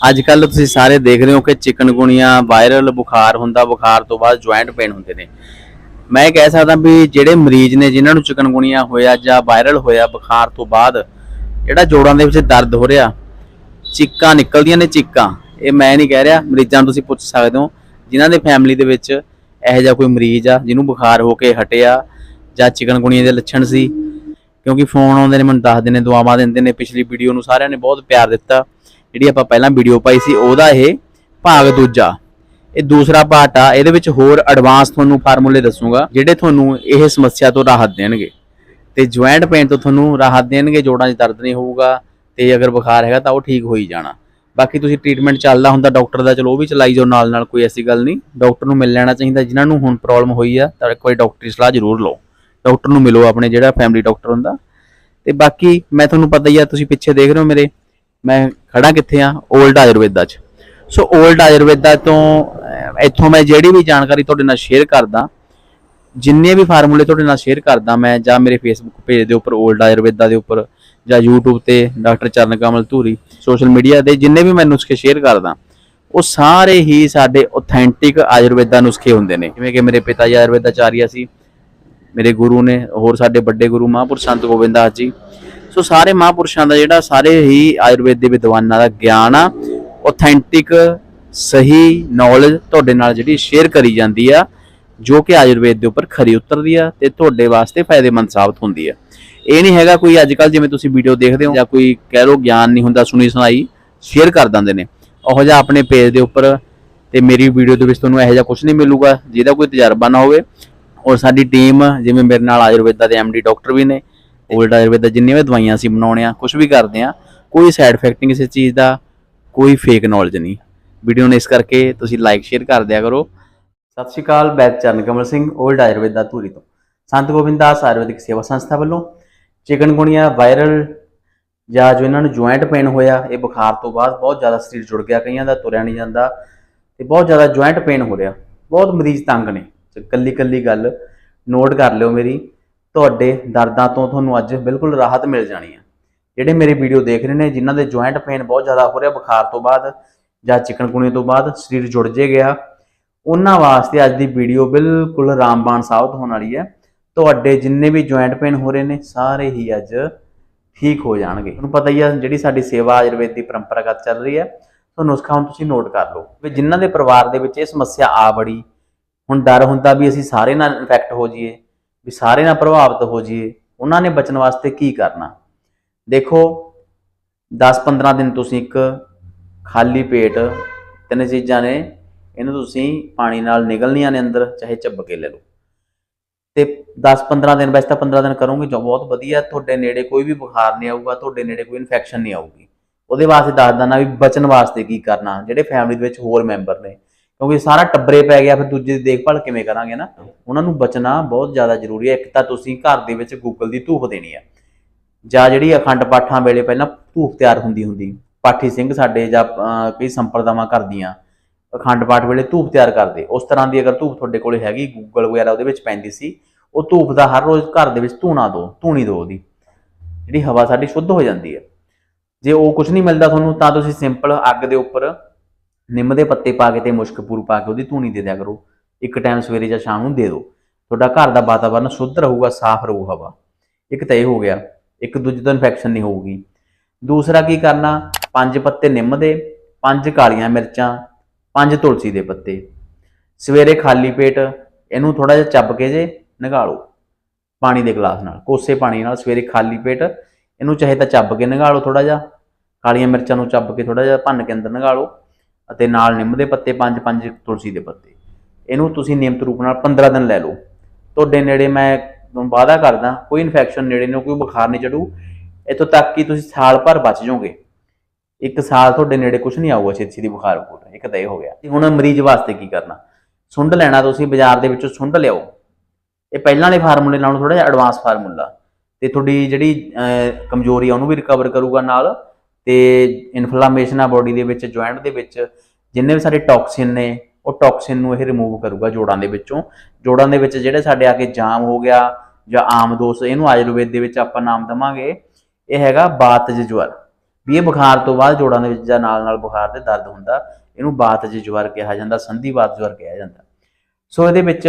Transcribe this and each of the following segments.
ਅੱਜ ਕੱਲ ਤੁਸੀਂ ਸਾਰੇ ਦੇਖ ਰਹੇ ਹੋ ਕਿ ਚਿਕਨਗੁਣੀਆ ਵਾਇਰਲ ਬੁਖਾਰ ਹੁੰਦਾ, ਬੁਖਾਰ ਤੋਂ ਬਾਅਦ ਜੁਆਇੰਟ ਪੇਨ ਹੁੰਦੇ ਨੇ। ਮੈਂ ਇਹ ਕਹਿ ਸਕਦਾ ਵੀ ਜਿਹੜੇ ਮਰੀਜ਼ ਨੇ, ਜਿਨ੍ਹਾਂ ਨੂੰ ਚਿਕਨਗੁਣੀਆ ਹੋਇਆ ਜਾਂ ਵਾਇਰਲ ਹੋਇਆ ਬੁਖਾਰ ਤੋਂ ਬਾਅਦ, ਜਿਹੜਾ ਜੋੜਾਂ ਦੇ ਵਿੱਚ ਦਰਦ ਹੋ ਰਿਹਾ, ਚੀਕਾਂ ਨਿਕਲਦੀਆਂ ਨੇ ਚਿੱਕਾਂ। ਇਹ ਮੈਂ ਨਹੀਂ ਕਹਿ ਰਿਹਾ, ਮਰੀਜ਼ਾਂ ਨੂੰ ਤੁਸੀਂ ਪੁੱਛ ਸਕਦੇ ਹੋ, ਜਿਨ੍ਹਾਂ ਦੇ ਫੈਮਿਲੀ ਦੇ ਵਿੱਚ ਇਹੋ ਜਿਹਾ ਕੋਈ ਮਰੀਜ਼ ਆ, ਜਿਹਨੂੰ ਬੁਖਾਰ ਹੋ ਕੇ ਹਟਿਆ ਜਾਂ ਚਿਕਨਗੁਣੀਆ ਦੇ ਲੱਛਣ ਸੀ। ਕਿਉਂਕਿ ਫੋਨ ਆਉਂਦੇ ਨੇ, ਮੈਨੂੰ ਦੱਸਦੇ ਨੇ, ਦੁਆਵਾਂ ਦਿੰਦੇ ਨੇ, ਪਿਛਲੀ ਵੀਡੀਓ ਨੂੰ ਸਾਰਿਆਂ ਨੇ ਬਹੁਤ ਪਿਆਰ ਦਿੱਤਾ। ਜਿਹੜੀ ਆਪਾਂ ਪਹਿਲਾਂ ਵੀਡੀਓ ਪਾਈ ਸੀ, ਉਹਦਾ ਇਹ ਭਾਗ ਦੂਜਾ। ਇਹ ਦੂਸਰਾ ਪਾਰਟ ਆ, ਇਹਦੇ ਵਿੱਚ ਹੋਰ ਐਡਵਾਂਸ ਤੁਹਾਨੂੰ ਫਾਰਮੂਲੇ ਦੱਸੂਗਾ, ਜਿਹੜੇ ਤੁਹਾਨੂੰ ਇਹ ਸਮੱਸਿਆ ਤੋਂ ਰਾਹਤ ਦੇਣਗੇ। ਤੇ ਜੁਆਇੰਟ ਪੇਨ ਤੋਂ ਤੁਹਾਨੂੰ ਰਾਹਤ ਦੇਣਗੇ, ਜੋੜਾਂ 'ਚ ਦਰਦ ਨਹੀਂ ਹੋਊਗਾ, ਤੇ ਅਗਰ ਬੁਖਾਰ ਹੈਗਾ ਤਾਂ ਉਹ ਠੀਕ ਹੋ ਹੀ ਜਾਣਾ। ਬਾਕੀ ਤੁਸੀਂ ਟ੍ਰੀਟਮੈਂਟ ਚੱਲਦਾ ਹੁੰਦਾ ਡਾਕਟਰ ਦਾ, ਚਲੋ ਉਹ ਵੀ ਚਲਾਈ ਜਾਓ ਨਾਲ ਨਾਲ ਕੋਈ ਐਸੀ ਗੱਲ ਨਹੀਂ। ਡਾਕਟਰ ਨੂੰ ਮਿਲ ਲੈਣਾ ਚਾਹੀਦਾ, ਜਿਨ੍ਹਾਂ ਨੂੰ ਹੁਣ ਪ੍ਰੋਬਲਮ ਹੋਈ ਆ, ਤਾਂ ਇੱਕ ਵਾਰੀ ਡਾਕਟਰੀ ਸਲਾਹ ਜ਼ਰੂਰ ਲਓ। ਡਾਕਟਰ ਨੂੰ ਮਿਲੋ ਆਪਣੇ ਜਿਹੜਾ ਫੈਮਿਲੀ ਡਾਕਟਰ ਹੁੰਦਾ। ਤੇ ਬਾਕੀ ਮੈਂ ਤੁਹਾਨੂੰ ਪਤਾ ਹੀ ਆ, ਤੁਸੀਂ ਪਿੱਛੇ ਦੇਖ ਰਹੇ ਹੋ ਮੇਰੇ ਮੈਂ ਖੜਾ ਕਿੱਥੇ ਆ? 올ਡ ਆਯੁਰਵੇਦਾ 'ਚ। ਸੋ 올ਡ ਆਯੁਰਵੇਦਾ ਤੋਂ ਇੱਥੋਂ ਮੈਂ ਜਿਹੜੀ ਵੀ ਜਾਣਕਾਰੀ ਤੁਹਾਡੇ ਨਾਲ ਸ਼ੇਅਰ ਕਰਦਾ, ਜਿੰਨੇ ਵੀ ਫਾਰਮੂਲੇ ਤੁਹਾਡੇ ਨਾਲ ਸ਼ੇਅਰ ਕਰਦਾ ਮੈਂ, ਜਾਂ ਮੇਰੇ ਫੇਸਬੁੱਕ ਪੇਜ ਦੇ ਉੱਪਰ 올ਡ ਆਯੁਰਵੇਦਾ ਦੇ ਉੱਪਰ, ਜਾਂ YouTube ਤੇ doctor Charan Kamal Dhuri social media 'ਤੇ ਜਿੰਨੇ ਵੀ ਮੈਂ ਨੁਸਖੇ ਸ਼ੇਅਰ ਕਰਦਾ, ਉਹ ਸਾਰੇ ਹੀ ਸਾਡੇ ਆਥੈਂਟਿਕ ਆਯੁਰਵੇਦਾ ਨੁਸਖੇ ਹੁੰਦੇ ਨੇ। ਜਿਵੇਂ ਕਿ ਮੇਰੇ ਪਿਤਾ ਜੀ ਆਯੁਰਵੇਦਾਚਾਰੀਆ ਸੀ, ਮੇਰੇ ਗੁਰੂ ਨੇ, ਹੋਰ ਸਾਡੇ ਵੱਡੇ ਗੁਰੂ ਮਹਾਂਪੁਰਸ਼ ਸੰਤ ਗੋਬਿੰਦਾਸ ਜੀ ਸੋ ਸਾਰੇ ਮਹਾਂਪੁਰਸ਼ਾਂ ਦਾ ਜਿਹੜਾ ਸਾਰੇ ਹੀ ਆਯੁਰਵੇਦ ਦੇ ਵਿਦਵਾਨਾਂ ਦਾ ਗਿਆਨ ਆ ਆਥੈਂਟਿਕ ਸਹੀ ਨੌਲੇਜ ਤੁਹਾਡੇ ਨਾਲ ਜਿਹੜੀ ਸ਼ੇਅਰ ਕਰੀ ਜਾਂਦੀ ਆ, ਜੋ ਕਿ ਆਯੁਰਵੇਦ ਦੇ ਉੱਪਰ ਖਰੀ ਉਤਰਦੀ ਆ ਤੇ ਤੁਹਾਡੇ ਵਾਸਤੇ ਫਾਇਦੇਮੰਦ ਸਾਬਤ ਹੁੰਦੀ ਆ। ਇਹ ਨਹੀਂ ਹੈਗਾ ਕੋਈ ਅੱਜ ਕੱਲ ਜਿਵੇਂ ਤੁਸੀਂ ਵੀਡੀਓ ਦੇਖਦੇ ਹੋ ਜਾਂ ਕੋਈ ਕਹਿ ਲਓ ਗਿਆਨ ਨਹੀਂ ਹੁੰਦਾ, ਸੁਣੀ ਸੁਣਾਈ ਸ਼ੇਅਰ ਕਰ ਦਿੰਦੇ ਨੇ। ਉਹੋ ਜਿਹਾ ਆਪਣੇ ਪੇਜ ਦੇ ਉੱਪਰ ਤੇ ਮੇਰੀ ਵੀਡੀਓ ਦੇ ਵਿੱਚ ਤੁਹਾਨੂੰ ਇਹੋ ਜਿਹਾ ਕੁਝ ਨਹੀਂ ਮਿਲੂਗਾ, ਜਿਹਦਾ ਕੋਈ ਤਜਰਬਾ ਨਾ ਹੋਵੇ। ਔਰ ਸਾਡੀ ਟੀਮ ਜਿਵੇਂ ਮੇਰੇ ਨਾਲ ਆਯੁਰਵੇਦਾ ਦੇ ਐਮਡੀ ਡਾਕਟਰ ਵੀ ਨੇ 올ਡ ਆਯੁਰਵੇਦਾ ਜਿੰਨੀਆਂ ਵੀ ਦਵਾਈਆਂ ਅਸੀਂ ਬਣਾਉਣੇ ਆ ਕੁਝ ਵੀ ਕਰਦੇ ਆ, ਕੋਈ ਸਾਈਡ ਇਫੈਕਟ ਨਹੀਂ ਕਿਸੇ ਚੀਜ਼ ਦਾ, ਕੋਈ ਫੇਕ ਨੌਲੇਜ ਨਹੀਂ। ਵੀਡੀਓ ਨੂੰ ਇਸ ਕਰਕੇ ਤੁਸੀਂ ਲਾਈਕ ਸ਼ੇਅਰ ਕਰ ਦਿਆ ਕਰੋ। ਸਤਿ ਸ਼੍ਰੀ ਅਕਾਲ, ਮੈਂ ਚਰਨ ਕਮਲ ਸਿੰਘ 올ਡ ਆਯੁਰਵੇਦਾ ਧੂਰੀ ਤੋਂ। ਸੰਤ ਗੋਬਿੰਦਾਸ ਆਯੁਰਵੈਦਿਕ ਸੇਵਾ ਸੰਸਥਾ ਵੱਲੋਂ ਚਿਕਨਗੁਣੀਆ ਵਾਇਰਲ ਜਾਂ ਜੋ ਇਹਨਾਂ ਨੂੰ ਜੁਆਇੰਟ ਪੇਨ ਹੋਇਆ, ਇਹ ਬੁਖਾਰ ਤੋਂ ਬਾਅਦ ਬਹੁਤ ਜ਼ਿਆਦਾ ਸਰੀਰ ਜੁੜ ਗਿਆ, ਕਈਆਂ ਦਾ ਤੁਰਿਆ ਨਹੀਂ ਜਾਂਦਾ ਤੇ ਬਹੁਤ ਜ਼ਿਆਦਾ ਜੁਆਇੰਟ ਪੇਨ ਹੋ ਰਿਹਾ। ਬਹੁਤ ਮਰੀਜ਼ ਤੰਗ ਨੇ। ਤੇ ਕੱਲੀ ਕੱਲੀ ਗੱਲ ਨੋਟ ਕਰ ਲਿਓ ਮੇਰੀ। ਤੁਹਾਡੇ ਦਰਦਾਂ ਤੋਂ ਤੁਹਾਨੂੰ ਅੱਜ ਬਿਲਕੁਲ ਰਾਹਤ ਮਿਲ ਜਾਣੀ ਹੈ। ਜਿਹੜੇ ਮੇਰੇ ਵੀਡੀਓ ਦੇਖ ਰਹੇ ਨੇ, ਜਿਨ੍ਹਾਂ ਦੇ ਜੁਆਇੰਟ ਪੇਨ ਬਹੁਤ ਜ਼ਿਆਦਾ ਹੋ ਰਿਹਾ ਬੁਖਾਰ ਤੋਂ ਬਾਅਦ ਜਾਂ ਚਿਕਨਗੁਣੀ ਤੋਂ ਬਾਅਦ ਸਰੀਰ ਜੁੜ ਜੇ ਗਿਆ, ਉਹਨਾਂ ਵਾਸਤੇ ਅੱਜ ਦੀ ਵੀਡੀਓ ਬਿਲਕੁਲ ਰਾਮਬਾਣ ਸਾਬਤ ਹੋਣ ਵਾਲੀ ਹੈ। ਤੁਹਾਡੇ ਜਿੰਨੇ ਵੀ ਜੁਆਇੰਟ ਪੇਨ ਹੋ ਰਹੇ ਨੇ, ਸਾਰੇ ਹੀ ਅੱਜ ਠੀਕ ਹੋ ਜਾਣਗੇ। ਤੁਹਾਨੂੰ ਪਤਾ ਹੀ ਆ, ਜਿਹੜੀ ਸਾਡੀ ਸੇਵਾ ਆਯੁਰਵੇਦ ਦੀ ਪਰੰਪਰਾਗਤ ਚੱਲ ਰਹੀ ਹੈ ਤਾਂ ਨੁਸਖਾ ਹੁਣ ਤੁਸੀਂ ਨੋਟ ਕਰ ਲਓ ਵੀ ਜਿਨ੍ਹਾਂ ਦੇ ਪਰਿਵਾਰ ਦੇ ਵਿੱਚ ਇਹ ਸਮੱਸਿਆ ਆ ਬੜੀ, ਹੁਣ ਡਰ ਹੁੰਦਾ ਵੀ ਅਸੀਂ ਸਾਰੇ ਨਾਲ ਇਨਫੈਕਟ ਹੋ ਜਾਈਏ। ਵੀ ਸਾਰੇ ਨਾਲ ਪ੍ਰਭਾਵਿਤ ਹੋ ਜਾਈਏ, ਉਹਨਾਂ ਨੇ ਬਚਣ ਵਾਸਤੇ ਕੀ ਕਰਨਾ? ਦੇਖੋ 10-15 ਦਿਨ ਤੁਸੀਂ ਇੱਕ ਖਾਲੀ ਪੇਟ ਤਿੰਨ ਚੀਜ਼ਾਂ ਨੇ, ਇਹਨੂੰ ਤੁਸੀਂ ਪਾਣੀ ਨਾਲ ਨਿਗਲਣੀਆਂ ਨੇ ਅੰਦਰ, ਚਾਹੇ ਚੱਬ ਕੇ ਲੈ ਲਓ। ਤੇ 10-15 ਦਿਨ ਵੈਸੇ ਤਾਂ 15 ਦਿਨ ਕਰੋਗੇ, ਜੋ ਬਹੁਤ ਵਧੀਆ, ਤੁਹਾਡੇ ਨੇੜੇ ਕੋਈ ਵੀ ਬੁਖਾਰ ਨਹੀਂ ਆਊਗਾ, ਤੁਹਾਡੇ ਨੇੜੇ ਕੋਈ ਇਨਫੈਕਸ਼ਨ ਨਹੀਂ ਆਊਗੀ। ਉਹਦੇ ਵਾਸਤੇ ਦੱਸ ਦਣਾ ਵੀ ਬਚਣ ਵਾਸਤੇ ਕੀ ਕਰਨਾ, ਜਿਹੜੇ ਫੈਮਿਲੀ ਦੇ ਵਿੱਚ ਹੋਰ ਮੈਂਬਰ ਨੇ। ਕਿਉਂਕਿ ਸਾਰਾ ਟੱਬਰੇ ਪੈ ਗਿਆ, ਫਿਰ ਦੂਜੇ ਦੀ ਦੇਖਭਾਲ ਕਿਵੇਂ ਕਰਾਂਗੇ ਨਾ? ਉਹਨਾਂ ਨੂੰ ਬਚਣਾ ਬਹੁਤ ਜ਼ਿਆਦਾ ਜ਼ਰੂਰੀ ਹੈ। ਇੱਕ ਤਾਂ ਤੁਸੀਂ ਘਰ ਦੇ ਵਿੱਚ ਗੂਗਲ ਦੀ ਧੂਫ ਦੇਣੀ ਹੈ ਜਾਂ ਜਿਹੜੀ ਅਖੰਡ ਪਾਠਾਂ ਵੇਲੇ ਪਹਿਲਾਂ ਧੂਫ ਤਿਆਰ ਹੁੰਦੀ ਹੁੰਦੀ। ਪਾਠੀ ਸਿੰਘ ਸਾਡੇ ਜਾਂ ਕਈ ਸੰਪਰਦਾਵਾਂ ਕਰਦੀਆਂ। ਅਖੰਡ ਪਾਠ ਵੇਲੇ ਧੂਫ ਤਿਆਰ ਕਰਦੇ। ਉਸ ਤਰ੍ਹਾਂ ਦੀ ਅਗਰ ਧੂਫ ਤੁਹਾਡੇ ਕੋਲੇ ਹੈਗੀ ਗੂਗਲ ਵਗੈਰਾ ਉਹਦੇ ਵਿੱਚ ਪੈਂਦੀ ਸੀ, ਉਹ ਧੂਫ ਦਾ ਹਰ ਰੋਜ਼ ਘਰ ਦੇ ਵਿੱਚ ਧੂਣਾ ਦੋ, ਧੂਣੀ ਦਿਓ ਉਹਦੀ। ਜਿਹੜੀ ਹਵਾ ਸਾਡੀ ਸ਼ੁੱਧ ਹੋ ਜਾਂਦੀ ਹੈ। ਜੇ ਉਹ ਕੁਝ ਨਹੀਂ ਮਿਲਦਾ ਤੁਹਾਨੂੰ, ਤਾਂ ਤੁਸੀਂ ਸਿੰਪਲ ਅੱਗ ਦੇ ਉੱਪਰ ਨਿੰਮ ਦੇ ਪੱਤੇ ਪਾ ਕੇ ਤੇ ਮੁਸ਼ਕਪੂਰ ਪਾ ਕੇ ਉਹਦੀ ਧੂਣੀ ਦੇ ਦਿਆ ਕਰੋ। ਇੱਕ ਟਾਈਮ ਸਵੇਰੇ ਜਾਂ ਸ਼ਾਮ ਨੂੰ ਦੇ ਦਿਓ। ਤੁਹਾਡਾ ਘਰ ਦਾ ਵਾਤਾਵਰਨ ਸ਼ੁੱਧ ਰਹੂਗਾ, ਸਾਫ਼ ਰਹੂ ਹਵਾ। ਇੱਕ ਤਾਂ ਇਹ ਹੋ ਗਿਆ, ਇੱਕ ਦੂਜੇ ਤੋਂ ਇਨਫੈਕਸ਼ਨ ਨਹੀਂ ਹੋਊਗੀ। ਦੂਸਰਾ ਕੀ ਕਰਨਾ? ਪੰਜ ਪੱਤੇ ਨਿੰਮ ਦੇ, ਪੰਜ ਕਾਲੀਆਂ ਮਿਰਚਾਂ, ਪੰਜ ਤੁਲਸੀ ਦੇ ਪੱਤੇ। ਸਵੇਰੇ ਖਾਲੀ ਪੇਟ ਇਹਨੂੰ ਥੋੜਾ ਜਿਹਾ ਚੱਬ ਕੇ ਜੇ ਨਗਾਲੋ ਪਾਣੀ ਦੇ ਗਲਾਸ ਨਾਲ, ਕੋਸੇ ਪਾਣੀ ਨਾਲ ਸਵੇਰੇ ਖਾਲੀ ਪੇਟ ਇਹਨੂੰ ਚਾਹੇ ਤਾਂ ਚੱਬ ਕੇ ਨਗਾਲੋ ਥੋੜਾ ਜਿਹਾ, ਕਾਲੀਆਂ ਮਿਰਚਾਂ ਨੂੰ ਚੱਬ ਕੇ ਥੋੜਾ ਜਿਹਾ ਭੰਨ ਕੇ ਅੰਦਰ ਨਗਾਲੋ। ਅਤੇ ਨਾਲ ਨਿੰਮ ਦੇ ਪੱਤੇ, ਪੰਜ ਪੰਜ ਤੁਲਸੀ ਦੇ ਪੱਤੇ। ਇਹਨੂੰ ਤੁਸੀਂ ਨਿਯਮਤ ਰੂਪ ਨਾਲ 15 ਦਿਨ ਲੈ ਲਓ। ਤੁਹਾਡੇ ਨੇੜੇ ਮੈਂ ਤੁਹਾਨੂੰ ਵਾਅਦਾ ਕਰਦਾ, ਕੋਈ ਇਨਫੈਕਸ਼ਨ ਨੇੜੇ ਨੂੰ ਕੋਈ ਬੁਖਾਰ ਨਹੀਂ ਚੜੂ। ਇੱਥੋਂ ਤੱਕ ਕਿ ਤੁਸੀਂ ਸਾਲ ਭਰ ਬਚ ਜਾਓਗੇ। ਇੱਕ ਸਾਲ ਤੁਹਾਡੇ ਨੇੜੇ ਕੁਝ ਨਹੀਂ ਆਊਗਾ ਛੇਤੀ ਛੇਤੀ ਬੁਖਾਰ ਬੁਖਾਰ ਇੱਕ ਤਾਂ ਇਹ ਹੋ ਗਿਆ। ਤੇ ਹੁਣ ਮਰੀਜ਼ ਵਾਸਤੇ ਕੀ ਕਰਨਾ? ਸੁੰਡ ਲੈਣਾ ਤੁਸੀਂ, ਬਾਜ਼ਾਰ ਦੇ ਵਿੱਚੋਂ ਸੁੰਡ ਲਿਆਓ। ਇਹ ਪਹਿਲਾਂ ਵਾਲੇ ਫਾਰਮੂਲੇ ਨਾਲੋਂ ਥੋੜਾ ਜਿਹਾ ਐਡਵਾਂਸ ਫਾਰਮੂਲਾ। ਤੇ ਤੁਹਾਡੀ ਜਿਹੜੀ ਕਮਜ਼ੋਰੀ ਆ ਉਹਨੂੰ ਵੀ ਰਿਕਵਰ ਕਰੂਗਾ ਨਾਲ। ਤੇ ਇਨਫਲਾਮੇਸ਼ਨ ਆ ਬੋਡੀ ਦੇ ਵਿੱਚ ਜੁਆਇੰਟ ਦੇ ਵਿੱਚ, ਜਿੰਨੇ ਵੀ ਸਾਡੇ ਟੌਕਸਿਨ ਨੇ, ਉਹ ਟੌਕਸਿਨ ਨੂੰ ਇਹ ਰਿਮੂਵ ਕਰੂਗਾ ਜੋੜਾਂ ਦੇ ਵਿੱਚੋਂ। ਜੋੜਾਂ ਦੇ ਵਿੱਚ ਜਿਹੜੇ ਸਾਡੇ ਆ ਕੇ ਜਾਮ ਹੋ ਗਿਆ ਜਾਂ ਆਮ ਦੋਸ਼, ਇਹਨੂੰ ਆਯੁਰਵੇਦ ਦੇ ਵਿੱਚ ਆਪਾਂ ਨਾਮ ਦਵਾਂਗੇ। ਇਹ ਹੈਗਾ ਬਾਤਜ ਜਵਰ ਵੀ ਇਹ ਬੁਖਾਰ ਤੋਂ ਬਾਅਦ ਜੋੜਾਂ ਦੇ ਵਿੱਚ ਜਾਂ ਨਾਲ ਨਾਲ ਬੁਖਾਰ ਦੇ ਦਰਦ ਹੁੰਦਾ, ਇਹਨੂੰ ਬਾਤ ਜਵਰ ਕਿਹਾ ਜਾਂਦਾ, ਸੰਧੀ ਬਾਤ ਜਵਰ ਕਿਹਾ ਜਾਂਦਾ। ਸੋ ਇਹਦੇ ਵਿੱਚ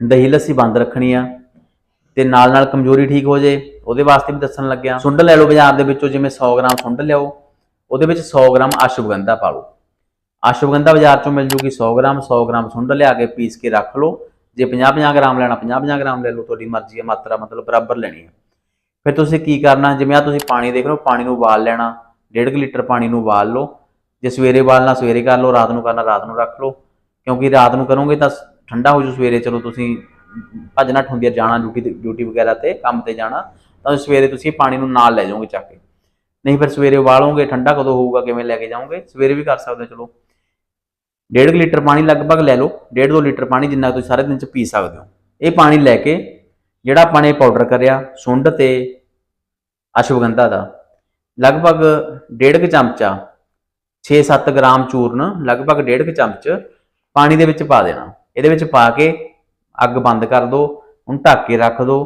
ਦਹੀਂ ਲੱਸੀ ਬੰਦ ਰੱਖਣੀ ਆ ਤੇ ਨਾਲ ਨਾਲ ਕਮਜ਼ੋਰੀ ਠੀਕ ਹੋ ਜੇ ਉਹਦੇ ਵਾਸਤੇ ਵੀ ਦੱਸਣ ਲੱਗਿਆ। ਸੁੰਡ ਲੈ ਲਓ ਬਾਜ਼ਾਰ ਦੇ ਵਿੱਚੋਂ, ਜਿਵੇਂ 100 ਗ੍ਰਾਮ ਸੁੰਡ ਲਿਆਓ, ਉਹਦੇ ਵਿੱਚ 100 ਗ੍ਰਾਮ ਅਸ਼ਵਗੰਧਾ ਪਾ ਲਓ। ਅਸ਼ਵਗੰਧਾ ਬਾਜ਼ਾਰ ਚੋਂ ਮਿਲ ਜੂਗੀ 100 ਗ੍ਰਾਮ 100 ਗ੍ਰਾਮ ਸੁੰਡ ਲਿਆ ਕੇ ਪੀਸ ਕੇ ਰੱਖ ਲਓ। ਜੇ 50-50 ਗ੍ਰਾਮ ਲੈਣਾ 50-50 ਗ੍ਰਾਮ ਲੈ ਲਓ, ਤੁਹਾਡੀ ਮਰਜ਼ੀ ਹੈ, ਮਾਤਰਾ ਮਤਲਬ ਬਰਾਬਰ ਲੈਣੀ ਹੈ। ਫਿਰ ਤੁਸੀਂ ਕੀ ਕਰਨਾ, ਜਿਵੇਂ ਆ ਤੁਸੀਂ ਪਾਣੀ ਦੇਖ ਲਓ ਪਾਣੀ ਨੂੰ ਉਬਾਲ ਲੈਣਾ 1.5 ਲੀਟਰ ਪਾਣੀ ਨੂੰ ਉਬਾਲ ਲਓ। ਜੇ ਸਵੇਰੇ ਉਬਾਲਣਾ, ਸਵੇਰੇ ਕਰ ਲਓ, ਰਾਤ ਨੂੰ ਕਰਨਾ, ਰਾਤ ਨੂੰ ਰੱਖ ਲਓ। ਕਿਉਂਕਿ ਰਾਤ ਨੂੰ ਕਰੋਗੇ ਤਾਂ ਠੰਡਾ ਹੋ ਜੂ ਸਵੇਰੇ, ਚਲੋ ਤੁਸੀਂ ਭੱਜ ਨੱਠ ਹੁੰਦੀ ਹੈ ਜਾਣਾ, ਡਿਊਟੀ ਤੇ, ਡਿਊਟੀ ਵਗੈਰਾ ਤੇ ਕੰਮ ਤੇ ਜਾਣਾ। ਤਾਂ ਸਵੇਰੇ ਤੁਸੀਂ ਇਹ ਪਾਣੀ ਨੂੰ ਨਾਲ ਲੈ ਜਾਓਗੇ ਚੱਕ ਕੇ। ਨਹੀਂ ਫਿਰ ਸਵੇਰੇ ਉਬਾਲੋਗੇ, ਠੰਡਾ ਕਦੋਂ ਹੋਊਗਾ, ਕਿਵੇਂ ਲੈ ਕੇ ਜਾਓਗੇ? ਸਵੇਰੇ ਵੀ ਕਰ ਸਕਦੇ ਹੋ, ਚਲੋ। 1.5 ਲੀਟਰ ਪਾਣੀ ਲਗਭਗ ਲੈ ਲਓ 1.5 ਲੀਟਰ ਪਾਣੀ ਜਿੰਨਾ ਤੁਸੀਂ ਸਾਰੇ ਦਿਨ ਚ ਪੀ ਸਕਦੇ ਹੋ। ਇਹ ਪਾਣੀ ਲੈ ਕੇ ਜਿਹੜਾ ਆਪਾਂ ਨੇ ਪਾਊਡਰ ਕਰਿਆ, ਸੁੰਡ ਤੇ ਅਸ਼ਵਗੰਧਾ ਦਾ, ਲਗਭਗ 1.5 ਚਮਚਾ 6-7 ਗ੍ਰਾਮ ਚੂਰਨ, ਲਗਭਗ 1.5 ਚਮਚ ਪਾਣੀ ਦੇ ਵਿੱਚ ਪਾ ਦੇਣਾ। ਇਹਦੇ ਵਿੱਚ ਪਾ ਕੇ ਅੱਗ ਬੰਦ ਕਰ ਦਿਓ ਹੁਣ ਢੱਕ ਕੇ ਰੱਖ ਦਿਓ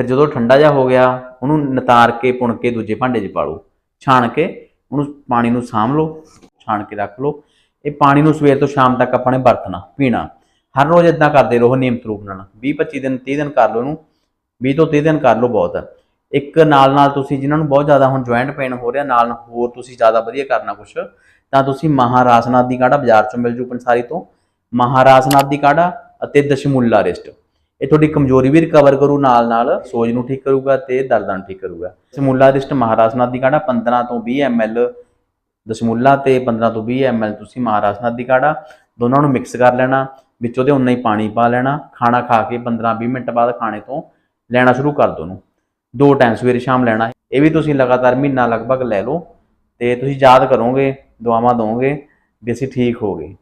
ਫਿਰ ਜਦੋਂ ਠੰਡਾ ਜਿਹਾ ਹੋ ਗਿਆ, ਉਹਨੂੰ ਨਤਾਰ ਕੇ, ਪੁਣ ਕੇ ਦੂਜੇ ਭਾਂਡੇ 'ਚ ਪਾ ਲਓ। ਛਾਣ ਕੇ ਉਹਨੂੰ ਪਾਣੀ ਨੂੰ ਸਾਂਭ ਲਓ, ਛਾਣ ਕੇ ਰੱਖ ਲਓ। ਇਹ ਪਾਣੀ ਨੂੰ ਸਵੇਰ ਤੋਂ ਸ਼ਾਮ ਤੱਕ ਆਪਾਂ ਨੇ ਵਰਤਣਾ, ਪੀਣਾ। ਹਰ ਰੋਜ਼ ਇਦਾਂ ਕਰਦੇ ਰਹੋ, ਨਿਯਮਤ ਰੂਪ ਨਾਲ। 20 25 ਦਿਨ 30 ਦਿਨ ਕਰ ਲਓ ਇਹਨੂੰ। 20 ਤੋਂ 30 ਦਿਨ ਕਰ ਲਓ ਬਹੁਤ। ਹੈ ਇੱਕ ਨਾਲ ਨਾਲ ਤੁਸੀਂ ਜਿਨ੍ਹਾਂ ਨੂੰ ਬਹੁਤ ਜ਼ਿਆਦਾ ਹੁਣ ਜੁਆਇੰਟ ਪੇਨ ਹੋ ਰਿਹਾ ਨਾਲ ਹੋਰ ਤੁਸੀਂ ਜ਼ਿਆਦਾ ਵਧੀਆ ਕਰਨਾ ਕੁਛ, ਤਾਂ ਤੁਸੀਂ ਮਹਾਰਾਸਨਾਥ ਦੀ ਕਾੜਾ ਬਾਜ਼ਾਰ ਚੋਂ ਮਿਲ ਜੂ ਪੰਸਾਰੀ ਤੋਂ। ਮਹਾਰਾਸਨਾਥ ਦੀ ਕਾੜਾ ਅਤੇ ਦਸ਼ਮੂਲਾ ਰਿਸਟ। ਇਹ ਤੁਹਾਡੀ ਕਮਜ਼ੋਰੀ ਵੀ ਰਿਕਵਰ ਕਰੂ ਨਾਲ ਨਾਲ ਸੋਜ ਨੂੰ ਠੀਕ ਕਰੂਗਾ ਤੇ ਦਰਦਾਂ ਨੂੰ ਠੀਕ ਕਰੂਗਾ। ਦਸ਼ਮੂਲਾ ਰਿਸਟ ਮਹਾਰਾਸਨਾਥ ਦੀ ਕਾੜਾ 15 ਤੋਂ 20 ml ਦਸਮੁੱਲਾ ਤੇ 15 ਤੋਂ 20 ml ਤੁਸੀਂ ਮਹਾਰਾਸਨਾਥ ਦੀ ਕਾੜਾ ਦੋਨਾਂ ਨੂੰ ਮਿਕਸ ਕਰ ਲੈਣਾ, ਵਿੱਚ ਉਹਦੇ ਉਨਾ ਹੀ ਪਾਣੀ ਪਾ ਲੈਣਾ, ਖਾਣਾ ਖਾ ਕੇ 15-20 ਮਿੰਟ ਬਾਅਦ ਖਾਣੇ ਤੋਂ ਲੈਣਾ ਸ਼ੁਰੂ ਕਰ ਦੋ ਨੂੰ ਦੋ ਟਾਈਮ ਸਵੇਰੇ ਸ਼ਾਮ ਲੈਣਾ। ਇਹ ਵੀ ਤੁਸੀਂ ਲਗਾਤਾਰ ਮਹੀਨਾ ਲਗਭਗ ਲੈ ਲਓ ਤੇ ਤੁਸੀਂ ਯਾਦ ਕਰੋਗੇ, ਦੁਆਵਾਂ ਦੋਗੇ ਵੀ ਅਸੀਂ ਠੀਕ ਹੋ ਗਏ।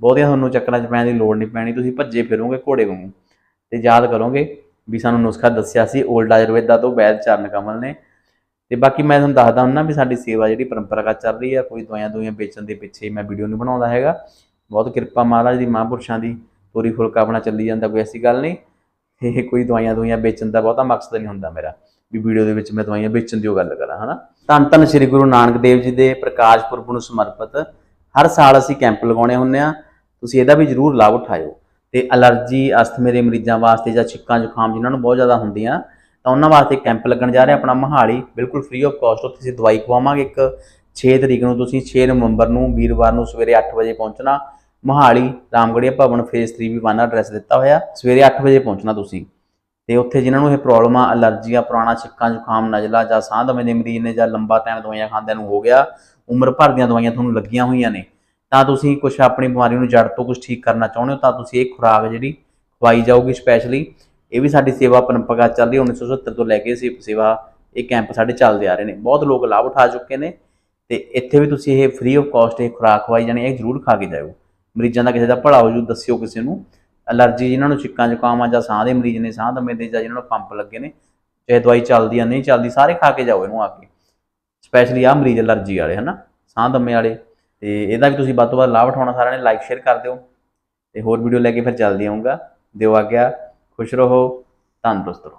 ਬਹੁਤੀਆਂ ਤੁਹਾਨੂੰ ਚੱਕਰਾਂ 'ਚ ਪੈਣ ਦੀ ਲੋੜ ਨਹੀਂ ਪੈਣੀ, ਤੁਸੀਂ ਭੱਜੇ ਫਿਰੋਗੇ ਘੋੜੇ ਵਾਂਗੂ। ਤੇ ਯਾਦ ਕਰੋਗੇ ਵੀ ਸਾਨੂੰ ਨੁਸਖਾ ਦੱਸਿਆ ਸੀ 올ਡ ਆਯੁਰਵੇਦਾ ਤੋਂ ਵੈਦ ਚਰਨ ਕਮਲ ਨੇ। ਤੇ ਬਾਕੀ ਮੈਂ ਤੁਹਾਨੂੰ ਦੱਸਦਾ ਹੁੰਨਾ ਵੀ ਸਾਡੀ ਸੇਵਾ ਜਿਹੜੀ ਪਰੰਪਰਾਗਤ ਚੱਲ ਰਹੀ ਆ, ਕੋਈ ਦਵਾਈਆਂ ਦੁਆਈਆਂ ਵੇਚਣ ਦੇ ਪਿੱਛੇ ਮੈਂ ਵੀਡੀਓ ਨਹੀਂ ਬਣਾਉਂਦਾ ਹੈਗਾ। ਬਹੁਤ ਕਿਰਪਾ ਮਹਾਰਾਜ ਦੀ, ਮਹਾਂਪੁਰਸ਼ਾਂ ਦੀ ਤੋਰੀ ਫੁਲਕਾ ਆਪਣਾ ਚੱਲੀ ਜਾਂਦਾ, ਕੋਈ ਐਸੀ ਗੱਲ ਨਹੀਂ। ਇਹ ਕੋਈ ਦਵਾਈਆਂ ਦੁਈਆਂ ਵੇਚਣ ਦਾ ਬਹੁਤਾ ਮਕਸਦ ਨਹੀਂ ਹੁੰਦਾ ਮੇਰਾ, ਵੀ ਵੀਡੀਓ ਦੇ ਵਿੱਚ ਮੈਂ ਦਵਾਈਆਂ ਵੇਚਣ ਦੀ ਉਹ ਗੱਲ ਕਰਾਂ, ਹਨਾ। ਧੰਨ ਧੰਨ ਸ੍ਰੀ ਗੁਰੂ ਨਾਨਕ ਦੇਵ ਜੀ ਦੇ ਪ੍ਰਕਾਸ਼ ਪੁਰਬ ਨੂੰ ਸਮਰਪਿਤ, ਹਰ ਸਾਲ ਅਸੀਂ ਕੈਂਪ ਲਗਾਉਣੇ ਹੁੰਦੇ ਆ ਤੁਸੀਂ ਇਹਦਾ ਵੀ ਜ਼ਰੂਰ ਲਾਭ ਉਠਾਇਓ। ਤੇ ਅਲਰਜੀ ਅਸਥਮੇ ਦੇ ਮਰੀਜ਼ਾਂ ਵਾਸਤੇ ਜਾਂ ਛਿੱਕਾਂ, ਜ਼ੁਕਾਮ ਜਿਨ੍ਹਾਂ ਨੂੰ ਬਹੁਤ ਜ਼ਿਆਦਾ ਹੁੰਦੀਆਂ, ਤਾਂ ਉਹਨਾਂ ਵਾਸਤੇ ਕੈਂਪ ਲੱਗਣ ਜਾ ਰਿਹਾ ਆਪਣਾ ਮਹਾਲੀ। ਬਿਲਕੁਲ ਫ੍ਰੀ ਆਫ ਕਾਸਟ ਉੱਥੇ ਅਸੀਂ ਦਵਾਈ ਖਵਾਵਾਂਗੇ ਇੱਕ। 6 ਤਰੀਕ ਨੂੰ ਤੁਸੀਂ 6 ਨਵੰਬਰ ਨੂੰ ਵੀਰਵਾਰ ਨੂੰ ਸਵੇਰੇ 8 ਵਜੇ ਪਹੁੰਚਣਾ। Mohali Ramgarhia Bhawan phase 3 B one address ਦਿੱਤਾ ਹੋਇਆ। ਸਵੇਰੇ 8 ਵਜੇ ਪਹੁੰਚਣਾ ਤੁਸੀਂ। ਤੇ ਉੱਥੇ ਜਿਨ੍ਹਾਂ ਨੂੰ ਇਹ ਪ੍ਰੋਬਲਮ ਆ ਅਲਰਜੀ ਆ ਪੁਰਾਣਾ ਛਿੱਕਾਂ, ਜ਼ੁਕਾਮ, ਨਜ਼ਲਾ ਜਾਂ ਸਾਹ ਦਮੇ ਦੇ ਮਰੀਜ਼ ਨੇ ਜਾਂ ਲੰਬਾ ਟਾਈਮ ਦਵਾਈਆਂ ਖਾਂਦਿਆਂ ਨੂੰ ਹੋ ਗਿਆ, ਉਮਰ ਭਰ ਦੀਆਂ ਦਵਾਈਆਂ ਤੁਹਾਨੂੰ ਲੱਗੀਆਂ ਹੋਈਆਂ ਨੇ। ਤਾਂ ਤੁਸੀਂ ਕੁਝ ਆਪਣੀ ਬਿਮਾਰੀ ਨੂੰ ਜੜ ਤੋਂ ਕੁਝ ਠੀਕ ਕਰਨਾ ਚਾਹੁੰਦੇ ਹੋ, ਤਾਂ ਤੁਸੀਂ ਇਹ ਖੁਰਾਕ ਜਿਹੜੀ ਖਵਾਈ ਜਾਊਗੀ ਸਪੈਸ਼ਲੀ ਇਹ ਵੀ ਸਾਡੀ ਸੇਵਾ ਪਰੰਪਰਾ ਚੱਲ ਰਹੀ ਹੈ 1970 ਤੋਂ ਲੈ ਕੇ ਅਸੀਂ ਸੇਵਾ, ਇਹ ਕੈਂਪ ਸਾਡੇ ਚੱਲਦੇ ਆ ਰਹੇ ਨੇ। ਬਹੁਤ ਲੋਕ ਲਾਭ ਉਠਾ ਚੁੱਕੇ ਨੇ ਤੇ ਇੱਥੇ ਵੀ ਤੁਸੀਂ ਇਹ ਫ੍ਰੀ ਆਫ ਕਾਸਟ ਇਹ ਖੁਰਾਕ ਖਵਾਈ ਜਾਣੀ, ਇਹ ਜ਼ਰੂਰ ਖਾ ਕੇ ਜਾਇਓ। ਮਰੀਜ਼ਾਂ ਦਾ ਕਿਸੇ ਦਾ ਭਲਾ ਹੋ ਜੂ ਦੱਸਿਓ ਕਿਸੇ ਨੂੰ। ਅਲਰਜੀ ਜਿਨ੍ਹਾਂ ਨੂੰ ਛਿੱਕਾਂ ਜ਼ੁਕਾਮ ਆ ਜਾਂ ਸਾਹ ਦੇ ਮਰੀਜ਼ ਨੇ, ਸਾਹ ਦਮੇ ਦੇ ਜਾਂ ਜਿਨ੍ਹਾਂ ਨੂੰ ਪੰਪ ਲੱਗੇ ਨੇ, ਚਾਹੇ ਦਵਾਈ ਚੱਲਦੀ ਆ, ਨਹੀਂ ਚੱਲਦੀ, ਸਾਰੇ ਖਾ ਕੇ ਜਾਓ ਇਹਨੂੰ ਆ ਕੇ। ਸਪੈਸ਼ਲੀ ਆ ਮਰੀਜ਼ ਅਲਰਜੀ ਵਾਲੇ, ਹਨਾ? ਸਾਹ ਦਮੇ ਵਾਲੇ ਤੇ ਇਹਦਾ ਵੀ ਤੁਸੀਂ ਵੱਧ ਤੋਂ ਵੱਧ ਲਾਭ ਉਠਾਉਣਾ ਸਾਰਿਆਂ ਨੇ ਲਾਈਕ ਸ਼ੇਅਰ ਕਰ ਦਿਓ ਤੇ ਹੋਰ ਵੀਡੀਓ ਲੈ ਕੇ ਫਿਰ ਜਲਦੀ ਆਉਂਗਾ। ਦਿਓ ਆਗਿਆ, ਖੁਸ਼ ਰਹੋ ਤੰਦਰੁਸਤ ਰਹੋ।